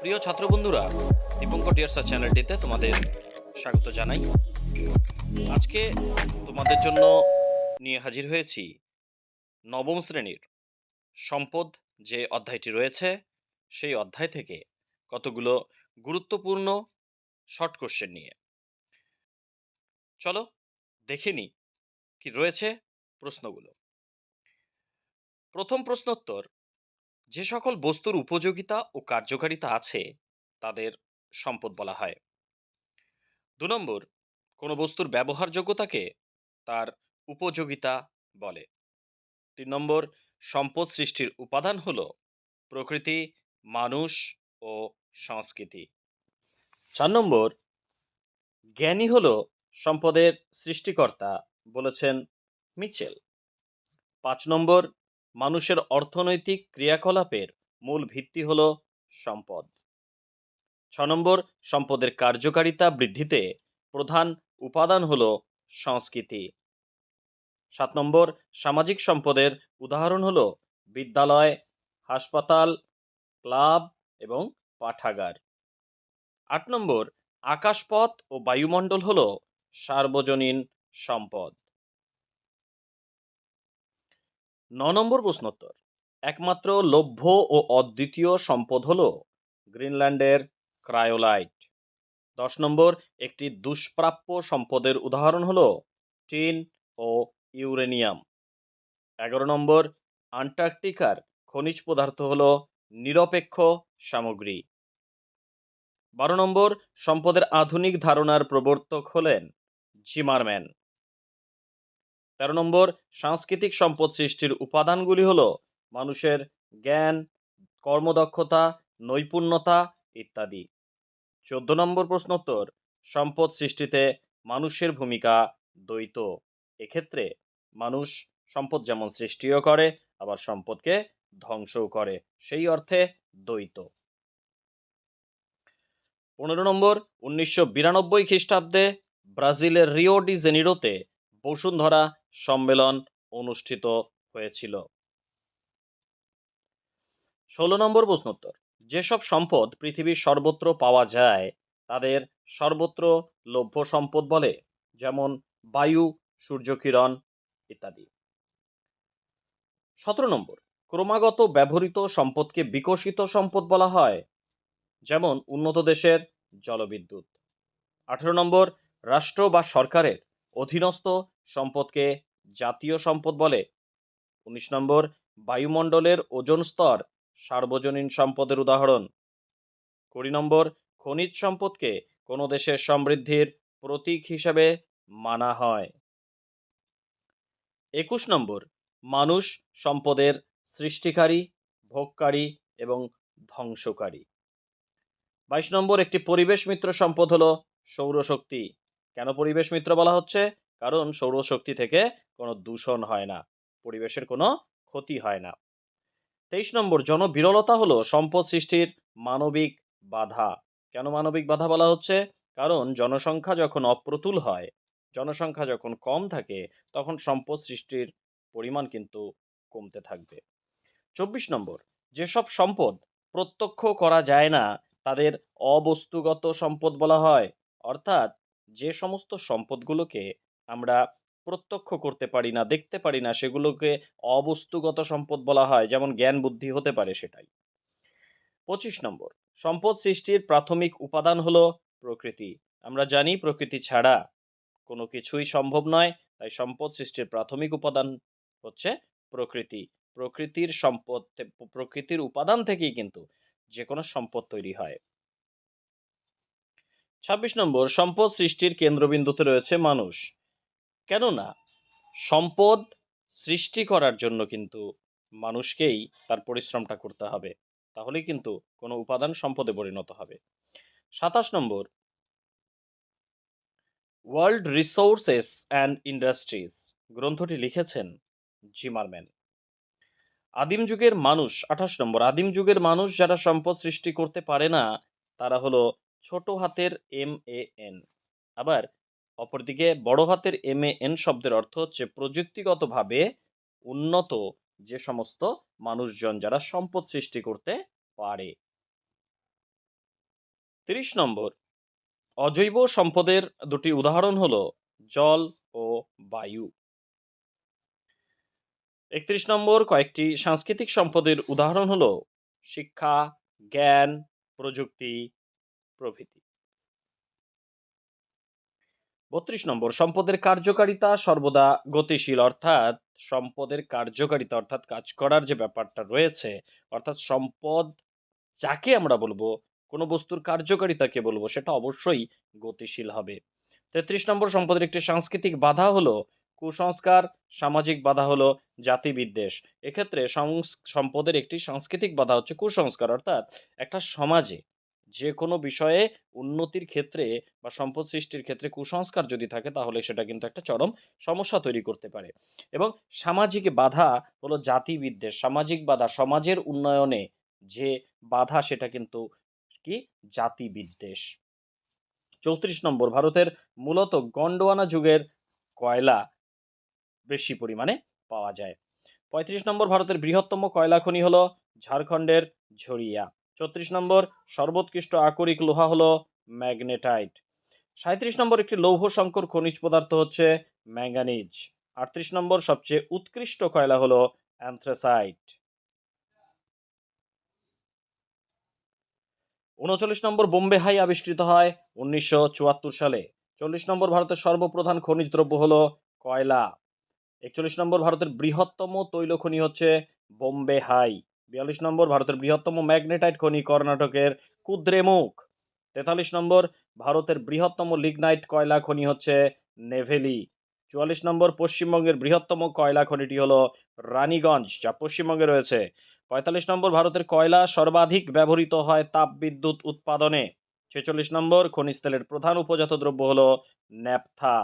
প্রিয় ছাত্র বন্ধুরা দীপঙ্কর টিয়ার্সা চ্যানেলটিতে তোমাদের স্বাগত জানাই। আজকে তোমাদের জন্য নিয়ে হাজির হয়েছি নবম শ্রেণির সম্পদ যে অধ্যায়টি রয়েছে, সেই অধ্যায় থেকে কতগুলো গুরুত্বপূর্ণ শর্ট কোশ্চেন নিয়ে। চলো দেখে নি কি রয়েছে প্রশ্নগুলো। প্রথম প্রশ্নোত্তর যে সকল বস্তুর উপযোগিতা ও কার্যকারিতা আছে, তাদের সম্পদ বলা হয়। দু নম্বর, কোনো বস্তুর ব্যবহারযোগ্যতাকে তার উপযোগিতা বলে। তিন নম্বর, সম্পদ সৃষ্টির উপাদান হলো প্রকৃতি, মানুষ ও সংস্কৃতি। চার নম্বর, জ্ঞানী হলো সম্পদের সৃষ্টিকর্তা বলেছেন মিচেল। পাঁচ নম্বর মানুষের অর্থনৈতিক ক্রিয়াকলাপের মূল ভিত্তি হল সম্পদ। ছ নম্বর, সম্পদের কার্যকারিতা বৃদ্ধিতে প্রধান উপাদান হল সংস্কৃতি। সাত নম্বর, সামাজিক সম্পদের উদাহরণ হল বিদ্যালয়, হাসপাতাল, ক্লাব এবং পাঠাগার। আট নম্বর, আকাশপথ ও বায়ুমণ্ডল হল সার্বজনীন সম্পদ। ন নম্বর প্রশ্নোত্তর একমাত্র লভ্য ও অদ্বিতীয় সম্পদ হল গ্রিনল্যান্ডের ক্রায়োলাইট। দশ নম্বর, একটি দুষ্প্রাপ্য সম্পদের উদাহরণ হল টিন ও ইউরেনিয়াম। এগারো নম্বর, আন্টার্কটিকার খনিজ পদার্থ হল নিরপেক্ষ সামগ্রী। বারো নম্বর, সম্পদের আধুনিক ধারণার প্রবর্তক হলেন জিমারম্যান। তেরো নম্বর, সাংস্কৃতিক সম্পদ সৃষ্টির উপাদানগুলি হল মানুষের জ্ঞান, কর্মদক্ষতা, নৈপুণ্যতা ইত্যাদি। চোদ্দ নম্বর প্রশ্নোত্তর, সম্পদ সৃষ্টিতে মানুষের ভূমিকা দ্বৈত। এক্ষেত্রে মানুষ সম্পদ যেমন সৃষ্টিও করে, আবার সম্পদকে ধ্বংসও করে, সেই অর্থে দ্বৈত। পনেরো নম্বর, উনিশশো বিরানব্বই খ্রিস্টাব্দে ব্রাজিলের রিও ডি জেনিরোতে বসুন্ধরা সম্মেলন অনুষ্ঠিত হয়েছিল। ষোলো নম্বর প্রশ্নোত্তর। যেসব সম্পদ পৃথিবীর সর্বত্র পাওয়া যায়, তাদের সর্বত্র লভ্য সম্পদ বলে, যেমন বায়ু, সূর্যকিরণ ইত্যাদি। সতেরো নম্বর। ক্রমাগত ব্যবহৃত সম্পদকে বিকশিত সম্পদ বলা হয়, যেমন উন্নত দেশের জলবিদ্যুৎ। আঠেরো নম্বর। রাষ্ট্র বা সরকারের অধীনস্থ সম্পদকে জাতীয় সম্পদ বলে। উনিশ নম্বর, বায়ুমণ্ডলের ওজন স্তর, সার্বজনীন সম্পদের উদাহরণ। কুড়ি নম্বর, খনিজ সম্পদকে কোনো দেশের সমৃদ্ধির প্রতীক হিসাবে মানা হয়। একুশ নম্বর, মানুষ সম্পদের সৃষ্টিকারী, ভোগকারী এবং ধ্বংসকারী। বাইশ নম্বর, একটি পরিবেশ মিত্র সম্পদ হলো সৌরশক্তি। কেন পরিবেশ মিত্র বলা হচ্ছে? কারণ সৌরশক্তি থেকে কোনো দূষণ হয় না, পরিবেশের কোনো ক্ষতি হয় না। তেইশ নম্বর, জনবিরলতা হলো সম্পদ সৃষ্টির মানবিক বাধা। কেন মানবিক বাধা বলা হচ্ছে? কারণ জনসংখ্যা যখন অপ্রতুল হয়, জনসংখ্যা যখন কম থাকে, তখন সম্পদ সৃষ্টির পরিমাণ কিন্তু কমতে থাকবে। চব্বিশ নম্বর, যেসব সম্পদ প্রত্যক্ষ করা যায় না, তাদের অবস্তুগত সম্পদ বলা হয়। অর্থাৎ যে সমস্ত সম্পদগুলোকে আমরা প্রত্যক্ষ করতে পারি না, দেখতে পারি না, সেগুলোকে অবস্তুগত সম্পদ বলা হয়, যেমন জ্ঞান, বুদ্ধি হতে পারে সেটাই। পঁচিশ নম্বর, সম্পদ সৃষ্টির প্রাথমিক উপাদান হলো প্রকৃতি। আমরা জানি প্রকৃতি ছাড়া কোনো কিছুই সম্ভব নয়, তাই সম্পদ সৃষ্টির প্রাথমিক উপাদান হচ্ছে প্রকৃতি। প্রকৃতির সম্পদ প্রকৃতির উপাদান থেকেই কিন্তু যে কোনো সম্পদ তৈরি হয়। ছাব্বিশ নম্বর, সম্পদ সৃষ্টির কেন্দ্রবিন্দুতে রয়েছে মানুষ। কেননা সম্পদ সৃষ্টি করার জন্য কিন্তু মানুষকেই তার পরিশ্রমটা করতে হবে। তাহলে কিন্তু কোনো উপাদান সম্পদে পরিণত হবে। সাতাশ নম্বর, ওয়ার্ল্ড রিসোর্সেস অ্যান্ড ইন্ডাস্ট্রিজ গ্রন্থটি লিখেছেন জিমারম্যান আদিম যুগের মানুষ, আঠাশ নম্বর, আদিম যুগের মানুষ যারা সম্পদ সৃষ্টি করতে পারে না, তারা হলো ছোট হাতের এম এ এন। আবার অপরদিকে বড় হাতের এম এ এন শব্দের অর্থ হচ্ছে প্রযুক্তিগতভাবে উন্নত যে সমস্ত মানুষজন যারা সম্পদ সৃষ্টি করতে পারে। তিরিশ নম্বর, অজৈব সম্পদের দুটি উদাহরণ হল জল ও বায়ু। একত্রিশ নম্বর, কয়েকটি সাংস্কৃতিক সম্পদের উদাহরণ হল শিক্ষা, জ্ঞান, প্রযুক্তি, প্রভৃতি। বত্রিশ নম্বর, সম্পদের কার্যকারিতা সর্বদা গতিশীল, অর্থাৎ সম্পদের কার্যকারিতা, অর্থাৎ কাজ করার যে ব্যাপারটা রয়েছে, অর্থাৎ সম্পদ যাকে আমরা বলব, কোনো বস্তুর কার্যকারিতাকে বলব, সেটা অবশ্যই গতিশীল হবে। তেত্রিশ নম্বর, সম্পদের একটি সাংস্কৃতিক বাধা হলো কুসংস্কার, সামাজিক বাধা হলো জাতিবিদ্বেষ। এক্ষেত্রে সম্পদের একটি সাংস্কৃতিক বাধা হচ্ছে কুসংস্কার, অর্থাৎ একটা সমাজে যে কোনো বিষয়ে উন্নতির ক্ষেত্রে বা সম্পদ সৃষ্টির ক্ষেত্রে কুসংস্কার যদি থাকে, তাহলে সেটা কিন্তু একটা চরম সমস্যা তৈরি করতে পারে। এবং সামাজিক বাধা হলো জাতিবিদ্বেষ। সামাজিক বাধা, সমাজের উন্নয়নে যে বাধা, সেটা কিন্তু কি? জাতিবিদ্বেষ। চৌত্রিশ নম্বর, ভারতের মূলত গন্ডোয়ানা যুগের কয়লা বেশি পরিমাণে পাওয়া যায়। পঁয়ত্রিশ নম্বর, ভারতের বৃহত্তম কয়লা খনি হলো ঝাড়খণ্ডের ঝরিয়া। চৌত্রিশ নম্বর, সর্বোৎকৃষ্ট আকরিক লোহা হলো ম্যাগনেটাইট। সাঁত্রিশ নম্বর, একটি লৌহ সংকর খনিজ পদার্থ হচ্ছে ম্যাঙ্গানিজ। আটত্রিশ নম্বর, সবচেয়ে উৎকৃষ্ট কয়লা হলো অ্যান্থ্রাসাইট। উনচল্লিশ নম্বর, বোম্বে হাই আবিষ্কৃত হয় উনিশশো চুয়াত্তর সালে। চল্লিশ নম্বর, ভারতের সর্বপ্রধান খনিজ দ্রব্য হলো কয়লা। একচল্লিশ নম্বর, ভারতের বৃহত্তম তৈল খনি হচ্ছে বোম্বে হাই। বিয়াল্লিশ নম্বর, ভারতের বৃহত্তম ম্যাগনেটাইট খনি কর্ণাটকের কুদ্রেমুখ। তেতাল্লিশ নম্বর, ভারতের বৃহত্তম লিগনাইট কয়লা খনি হচ্ছে নেভেলি। চুয়াল্লিশ নম্বর, পশ্চিমবঙ্গের বৃহত্তম কয়লা খনিটি হল রানীগঞ্জ, যা পশ্চিমবঙ্গে রয়েছে। পঁয়তাল্লিশ নম্বর, ভারতের কয়লা সর্বাধিক ব্যবহৃত হয় তাপবিদ্যুৎ উৎপাদনে। ছেচল্লিশ নম্বর, খনিজ তেলের প্রধান উপজাত দ্রব্য হল ন্যাপথা।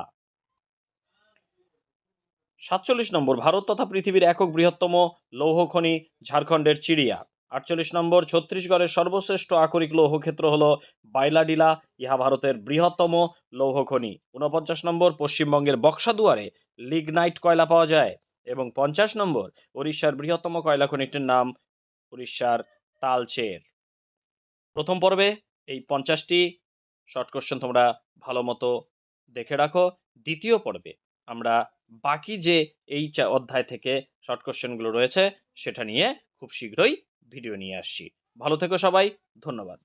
সাতচল্লিশ নম্বর, ভারত তথা পৃথিবীর একক বৃহত্তম লৌহ খনি ঝাড়খণ্ডের চিড়িয়া। আটচল্লিশ নম্বর, ছত্তিশগড়ের সর্বশ্রেষ্ঠ আকরিক লৌহ ক্ষেত্র হল বাইলাডিলা, ইহা ভারতের বৃহত্তম লৌহ খনি। উনপঞ্চাশ নম্বর, পশ্চিমবঙ্গের বক্সাদুয়ারে লিগনাইট কয়লা পাওয়া যায়। এবং পঞ্চাশ নম্বর উড়িষ্যার বৃহত্তম কয়লা খনিটির নাম উড়িষ্যার তালচের। প্রথম পর্বে এই পঞ্চাশটি শর্ট কোশ্চেন তোমরা ভালো মতো দেখে রাখো। দ্বিতীয় পর্বে আমরা বাকি যে এই অধ্যায় থেকে শর্ট কোশ্চেনগুলো রয়েছে, সেটা নিয়ে খুব শীঘ্রই ভিডিও নিয়ে আসছি। ভালো থেকো সবাই, ধন্যবাদ।